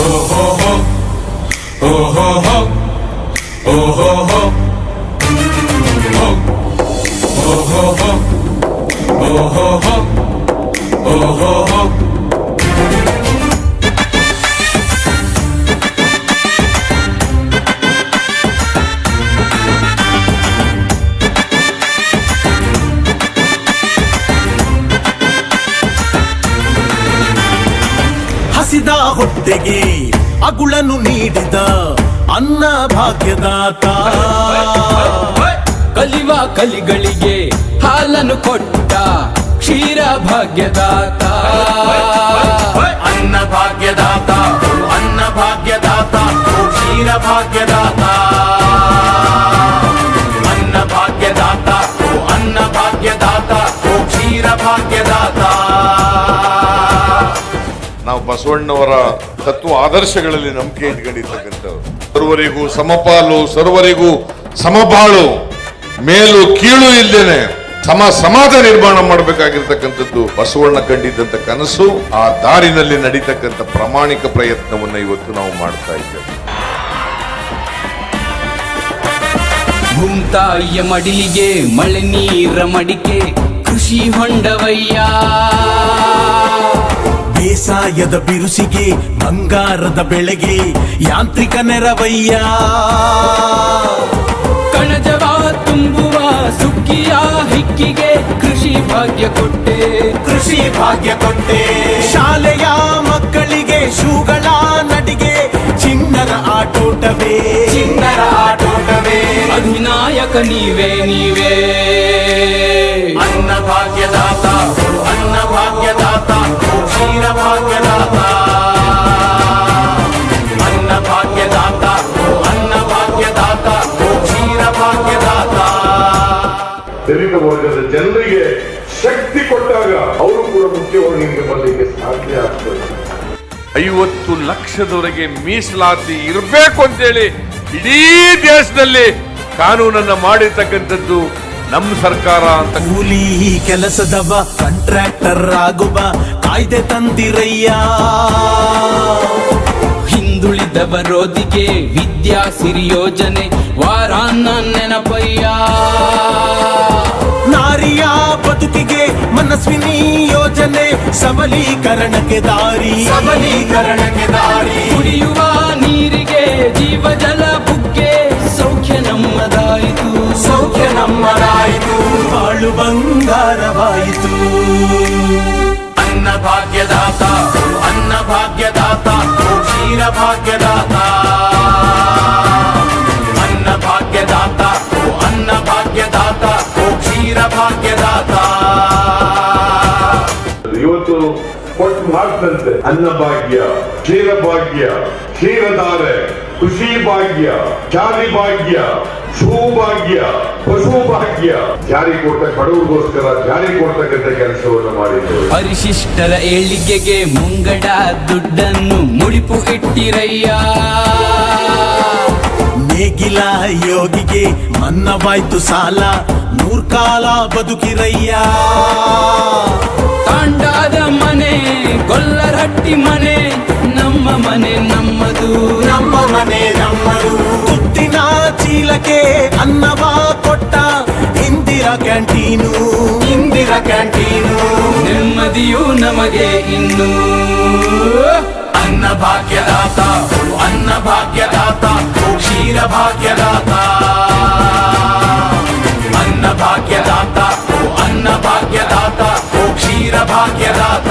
Oh, oh, oh. ಹಸಿದ ಹೊಟ್ಟೆಗೆ ಅಗುಳನು ನೀಡಿದ ಅನ್ನ ಭಾಗ್ಯದಾತ. ಕಲಿವ ಕಲಿಗಳಿಗೆ ಹಾಲನ್ನು ಕೊಟ್ಟ ಕ್ಷೀರ ಭಾಗ್ಯದಾತ. ಅನ್ನ ಭಾಗ್ಯದಾತ ಅನ್ನ ಭಾಗ್ಯದಾತ, ಕ್ಷೀರ ಭಾಗ್ಯದಾತ. ಬಸವಣ್ಣವರ ತತ್ವ ಆದರ್ಶಗಳಲ್ಲಿ ನಂಬಿಕೆ ಇಟ್ಕೊಂಡಿರ್ತಕ್ಕಂಥವ್ರು. ಸರ್ವರಿಗೂ ಸಮಪಾಲು, ಸರ್ವರಿಗೂ ಸಮಬಾಳು, ಮೇಲು ಕೀಳು ಇಲ್ಲೇನೆ ಸಮ ಸಮಾಜ ನಿರ್ಮಾಣ ಮಾಡಬೇಕಾಗಿರ್ತಕ್ಕಂಥದ್ದು ಬಸವಣ್ಣ ಕಂಡಿದ್ದಂತ ಕನಸು, ಆ ದಾರಿನಲ್ಲಿ ನಡೀತಕ್ಕಂಥ ಪ್ರಾಮಾಣಿಕ ಪ್ರಯತ್ನವನ್ನ ಇವತ್ತು ನಾವು ಮಾಡ್ತಾ ಇದ್ದೇವೆ. ಭೂಮ್ತಾಯಿಯ ಮಡಿಲಿಗೆ ಮಳೆ ನೀರ ಮಡಿಕೆ ಕೃಷಿ ಹೊಂಡವಯ್ಯ. ಬೇಸಾಯದ ಬಿರುಸಿಗೆ ಬಂಗಾರದ ಬೆಳೆಗೆ ಯಾಂತ್ರಿಕ ನೆರವಯ್ಯ. ಕಣಜವ ತುಂಬುವ ಸುಗ್ಗಿಯ ಹಿಕ್ಕಿಗೆ ಕೃಷಿ ಭಾಗ್ಯ ಕೊಟ್ಟೆ. ಕೃಷಿ ಭಾಗ್ಯ ಕೊಟ್ಟೆ. ಶಾಲೆಯ ಮಕ್ಕಳಿಗೆ ಶೂಗಳ ನಡಿಗೆ ಚಿನ್ನದ ಆಟೋಟವೇ. ಚಿನ್ನದ ಆಟೋಟವೇ. ಅಧಿನಾಯಕ ನೀವೇ ನೀವೇ. ದಲಿತ ವರ್ಗದ ಜನರಿಗೆ ಶಕ್ತಿ ಕೊಟ್ಟಾಗ ಅವರು ಕೂಡ ಮುಖ್ಯವಾಗಿ ಹಿಂದೆ ಬರಲಿಕ್ಕೆ ಸಾಧ್ಯ ಆಗ್ತದೆ. ಐವತ್ತು ಲಕ್ಷದವರೆಗೆ ಮೀಸಲಾತಿ ಇರಬೇಕು ಅಂತೇಳಿ ಇಡೀ ದೇಶದಲ್ಲಿ ಕಾನೂನನ್ನ ಮಾಡಿರ್ತಕ್ಕಂಥದ್ದು ನಮ್ಮ ಸರ್ಕಾರ ಅಂತ. ಕೂಲಿ ಕೆಲಸದವ ಕಾಂಟ್ರಾಕ್ಟರ್ ಆಗುವ ಕಾಯ್ದೆ ತಂದಿರಯ್ಯ. ಹಿಂದುಳಿದವರೋದಿಗೆ ವಿದ್ಯಾ ಸಿರಿ ಯೋಜನೆ ವಾರಾನ್ನ ನೆನಪಯ್ಯ. ಮನಸ್ವಿನಿ ಯೋಜನೆ ಸಬಲೀಕರಣಕ್ಕೆ ದಾರಿ. ಸಬಲೀಕರಣಕ್ಕೆ ದಾರಿ. ಕುಡಿಯುವ ನೀರಿಗೆ ಜೀವಜಲ ಬುಗ್ಗೆ ಸೌಖ್ಯ ನಮ್ಮದಾಯಿತು. ಸೌಖ್ಯ ನಮ್ಮದಾಯಿತು. ಬಾಳು ಬಂಗಾರವಾಯಿತು. ಅನ್ನ ಭಾಗ್ಯದಾತ ಅನ್ನ ಭಾಗ್ಯದಾತ ಕ್ಷೀರ ಭಾಗ್ಯದಾತ. ಹಾಕ್ದಂತೆ ಅನ್ನ ಭಾಗ್ಯ ಕ್ಷೀರ ಭಾಗ್ಯ ಕ್ಷೀರಧಾರೆ ಖುಷಿ ಭಾಗ್ಯ ಜಾತಿ ಭಾಗ್ಯ ಭಾಗ್ಯ ಪಶು ಭಾಗ್ಯ ಜಾರಿ ಕೊಟ್ಟ ಬಡವರಿಗೋಸ್ಕರ ಜಾರಿ ಕೊಡ್ತಕ್ಕಂಥ ಕೆಲಸವನ್ನು ಮಾಡಿದ್ದು ಪರಿಶಿಷ್ಟರ ಏಳಿಗೆಗೆ ಮುಂಗಡ ದುಡ್ಡನ್ನು ಮುಡಿಪು ಇಟ್ಟಿರಯ್ಯ. ನೇಗಿಲ ಯೋಗಿಗೆ ಮನ್ನವಾಯ್ತು ಸಾಲ ನೂರ್ಕಾಲ ಬದುಕಿರಯ್ಯ. ಹಟ್ಟಿ ಮನೆ ನಮ್ಮ ಮನೆ ನಮ್ಮದು. ನಮ್ಮ ಮನೆ ನಮ್ಮದು. ತುತ್ತಿನ ಚೀಲಕ್ಕೆ ಅನ್ನವ ಕೊಟ್ಟ ಇಂದಿರಾ ಕ್ಯಾಂಟೀನು. ಇಂದಿರಾ ಕ್ಯಾಂಟೀನು. ನೆಮ್ಮದಿಯು ನಮಗೆ ಇನ್ನು. ಅನ್ನ ಅನ್ನಭಾಗ್ಯದಾತ ಅನ್ನ ಭಾಗ್ಯದಾತ ಕ್ಷೀರ ಭಾಗ್ಯದಾತ ಅನ್ನ ಕ್ಷೀರ ಭಾಗ್ಯದಾತ